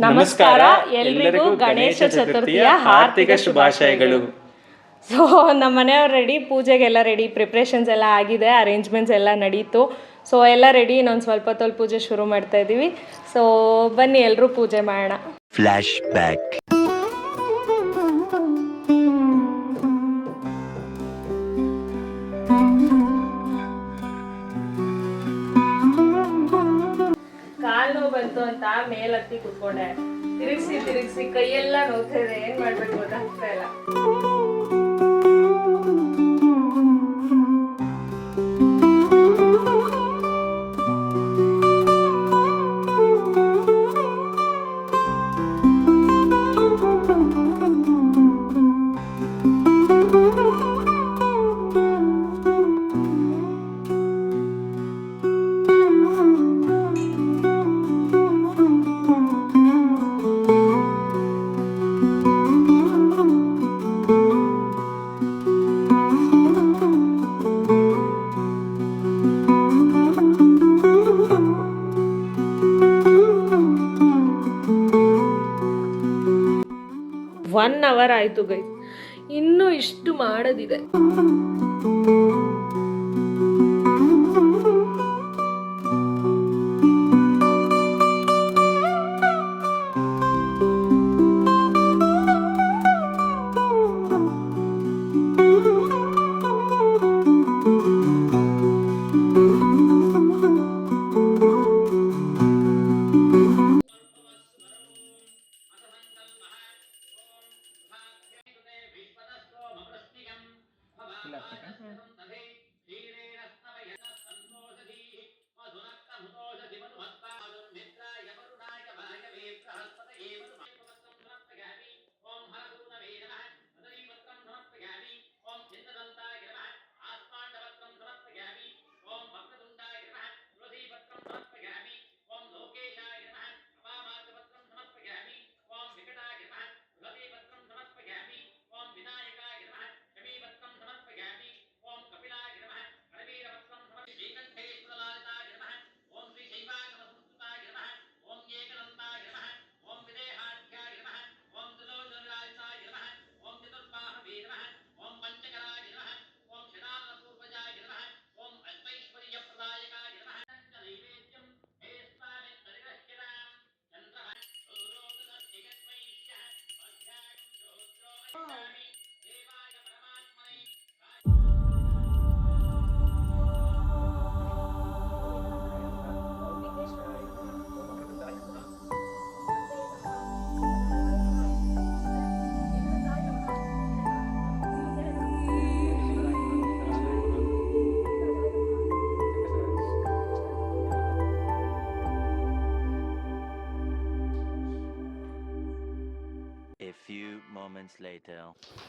ನಮಸ್ಕಾರ. ಎಲ್ರಿಗೂ ಗಣೇಶ ಚತುರ್ಥಿಯ ಹಾರ್ದಿಕ ಶುಭಾಶಯಗಳು. ಸೊ ನಮ್ಮ ಮನೆಯವ್ರು ರೆಡಿ ಪೂಜೆಗೆಲ್ಲ ರೆಡಿ ಪ್ರಿಪ್ರೇಷನ್ಸ್ ಎಲ್ಲ ಆಗಿದೆ ಅರೇಂಜ್ಮೆಂಟ್ಸ್ ಎಲ್ಲ ನಡೀತು. ಸೊ ಎಲ್ಲ ರೆಡಿ ಇನ್ನೊಂದು ಸ್ವಲ್ಪ ಹೊತ್ತಲ್ಲಿ ಪೂಜೆ ಶುರು ಮಾಡ್ತಾ ಇದ್ದೀವಿ ಸೊ ಬನ್ನಿ ಎಲ್ಲರೂ ಪೂಜೆ ಮಾಡೋಣ. ಫ್ಲ್ಯಾಶ್ ಕಾಲು ಮೇಲ್ ಹತ್ತಿ ಕುತ್ಕೊಂಡೆ. ತಿರುಗಿಸಿ ತಿರುಗಿಸಿ ಕೈಯೆಲ್ಲ ನೋಡ್ತಾ ಇದೆ. ಏನ್ ಮಾಡ್ಬೇಕು ಗೊತ್ತಾಗ್ತಾ ಇಲ್ಲ. ಒನ್ ಅವರ್ ಆಯ್ತು ಗೈ ಇನ್ನೂ ಇಷ್ಟು ಮಾಡೋದಿದೆ.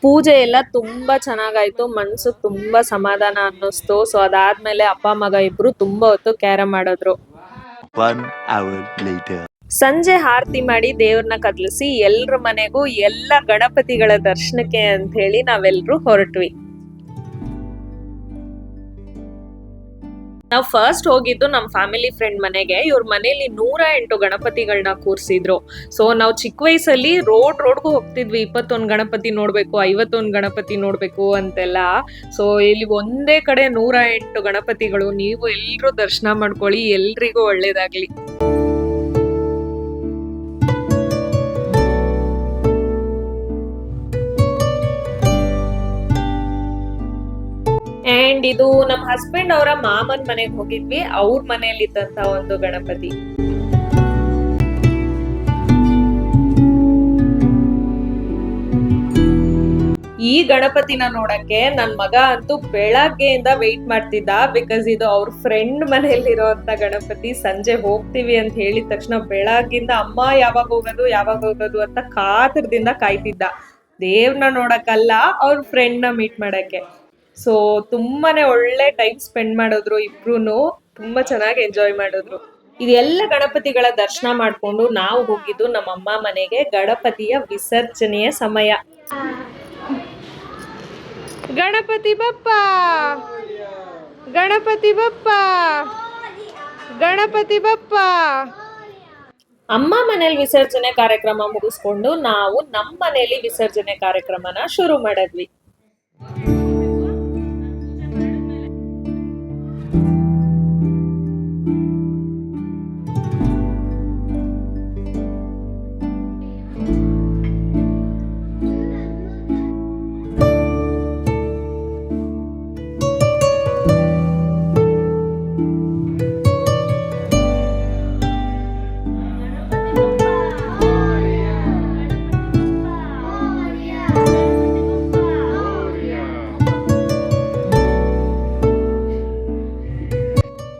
ಪೂಜೆ ಎಲ್ಲ ತುಂಬಾ ಚೆನ್ನಾಗಾಯ್ತು. ಮನ್ಸು ತುಂಬಾ ಸಮಾಧಾನ ಅನ್ನಿಸ್ತು. ಸೊ ಅದಾದ್ಮೇಲೆ ಅಪ್ಪ ಮಗ ಇಬ್ರು ತುಂಬಾ ಹೊತ್ತು ಕ್ಯಾರಮ್ ಆಡಿದ್ರು One hour later. ಸಂಜೆ ಆರತಿ ಮಾಡಿ ದೇವ್ರನ್ನ ಕದ್ಲಿಸಿ ಎಲ್ರ ಮನೆಗೂ ಎಲ್ಲ ಗಣಪತಿಗಳ ದರ್ಶನಕ್ಕೆ ಅಂತ ಹೇಳಿ ನಾವೆಲ್ರು ಹೊರಟ್ವಿ. ನಾವು ಫಸ್ಟ್ ಹೋಗಿದ್ದು ನಮ್ಮ ಫ್ಯಾಮಿಲಿ ಫ್ರೆಂಡ್ ಮನೆಗೆ. ಇವ್ರ ಮನೇಲಿ ನೂರ ಎಂಟು ಗಣಪತಿಗಳನ್ನ ಕೂರ್ಸಿದ್ರು. ಸೊ ನಾವು ಚಿಕ್ಕ ವಯಸ್ಸಲ್ಲಿ ರೋಡ್ ರೋಡ್ಗೂ ಹೋಗ್ತಿದ್ವಿ. ಇಪ್ಪತ್ತೊಂದು ಗಣಪತಿ ನೋಡಬೇಕು, ಐವತ್ತೊಂದು ಗಣಪತಿ ನೋಡಬೇಕು ಅಂತೆಲ್ಲ. ಸೊ ಇಲ್ಲಿ ಒಂದೇ ಕಡೆ ನೂರ ಎಂಟು ಗಣಪತಿಗಳು. ನೀವು ಎಲ್ಲರೂ ದರ್ಶನ ಮಾಡ್ಕೊಳ್ಳಿ, ಎಲ್ರಿಗೂ ಒಳ್ಳೇದಾಗ್ಲಿ. ಅಂಡ್ ಇದು ನಮ್ಮ ಹಸ್ಬೆಂಡ್ ಅವರ ಮಾಮನ್ ಮನೆಗೆ ಹೋಗಿದ್ವಿ. ಅವ್ರ ಮನೆಯಲ್ಲಿ ಇದ್ದಂತ ಒಂದು ಗಣಪತಿ. ಈ ಗಣಪತಿನ ನೋಡಕ್ಕೆ ನನ್ ಮಗ ಅಂತೂ ಬೆಳಗ್ಗೆಯಿಂದ ವೆಯ್ಟ್ ಮಾಡ್ತಿದ್ದ. ಬಿಕಾಸ್ ಇದು ಅವ್ರ ಫ್ರೆಂಡ್ ಮನೆಯಲ್ಲಿರೋಂತ ಗಣಪತಿ. ಸಂಜೆ ಹೋಗ್ತೀವಿ ಅಂತ ಹೇಳಿದ ತಕ್ಷಣ ಬೆಳಗ್ಗಿಂದ ಅಮ್ಮ ಯಾವಾಗ ಹೋಗೋದು ಯಾವಾಗ ಹೋಗೋದು ಅಂತ ಕಾತರದಿಂದ ಕಾಯ್ತಿದ್ದ. ದೇವ್ರನ್ನ ನೋಡಕ್ಕಲ್ಲ, ಅವ್ರ ಫ್ರೆಂಡ್ನ ಮೀಟ್ ಮಾಡಕ್ಕೆ. ಸೊ ತುಂಬಾನೇ ಒಳ್ಳೆ ಟೈಮ್ ಸ್ಪೆಂಡ್ ಮಾಡಿದ್ರು ಇಬ್ರು ತುಂಬಾ ಚೆನ್ನಾಗಿ ಎಂಜಾಯ್ ಮಾಡಿದ್ರು. ಇದೆಲ್ಲ ಗಣಪತಿಗಳ ದರ್ಶನ ಮಾಡ್ಕೊಂಡು ನಾವು ಹೋಗಿದ್ದು ನಮ್ಮ ಅಮ್ಮ ಮನೆಗೆ ಗಣಪತಿಯ ವಿಸರ್ಜನೆಯ ಸಮಯ. ಗಣಪತಿ ಬಪ್ಪ! ಗಣಪತಿ ಬಪ್ಪ! ಗಣಪತಿ ಬಪ್ಪ! ಅಮ್ಮ ಮನೇಲಿ ವಿಸರ್ಜನೆ ಕಾರ್ಯಕ್ರಮ ಮುಗಿಸ್ಕೊಂಡು ನಾವು ನಮ್ಮ ಮನೇಲಿ ವಿಸರ್ಜನೆ ಕಾರ್ಯಕ್ರಮನ ಶುರು ಮಾಡಿದ್ವಿ.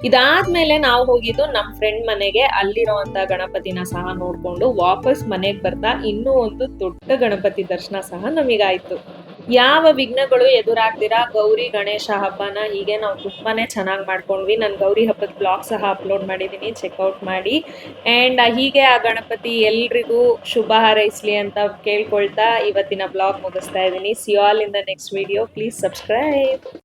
ಇದಾದ್ಮೇಲೆ ನಾವು ಹೋಗಿದ್ದು ನಮ್ಮ ಫ್ರೆಂಡ್ ಮನೆಗೆ. ಅಲ್ಲಿರುವಂತ ಗಣಪತಿನ ಸಹ ನೋಡ್ಕೊಂಡು ವಾಪಸ್ ಮನೆಗೆ ಬರ್ತಾ ಇನ್ನೂ ಒಂದು ದೊಡ್ಡ ಗಣಪತಿ ದರ್ಶನ ಸಹ ನಮಗಾಯ್ತು. ಯಾವ ವಿಘ್ನಗಳು ಎದುರಾಗ್ದಿರಾ ಗೌರಿ, ಗಣೇಶ ಹಬ್ಬನ ಹೀಗೆ ನಾವು ತುಂಬಾನೇ ಚೆನ್ನಾಗಿ ಮಾಡ್ಕೊಂಡ್ವಿ. ನಾನು ಗೌರಿ ಹಬ್ಬದ ಬ್ಲಾಗ್ ಸಹ ಅಪ್ಲೋಡ್ ಮಾಡಿದ್ದೀನಿ ಚೆಕ್ಔಟ್ ಮಾಡಿ. ಆ್ಯಂಡ್ ಹೀಗೆ ಆ ಗಣಪತಿ ಎಲ್ರಿಗೂ ಶುಭ ಹಾರೈಸಲಿ ಅಂತ ಕೇಳ್ಕೊಳ್ತಾ ಇವತ್ತಿನ ಬ್ಲಾಗ್ ಮುಗಿಸ್ತಾ ಇದ್ದೀನಿ see all in the next video please subscribe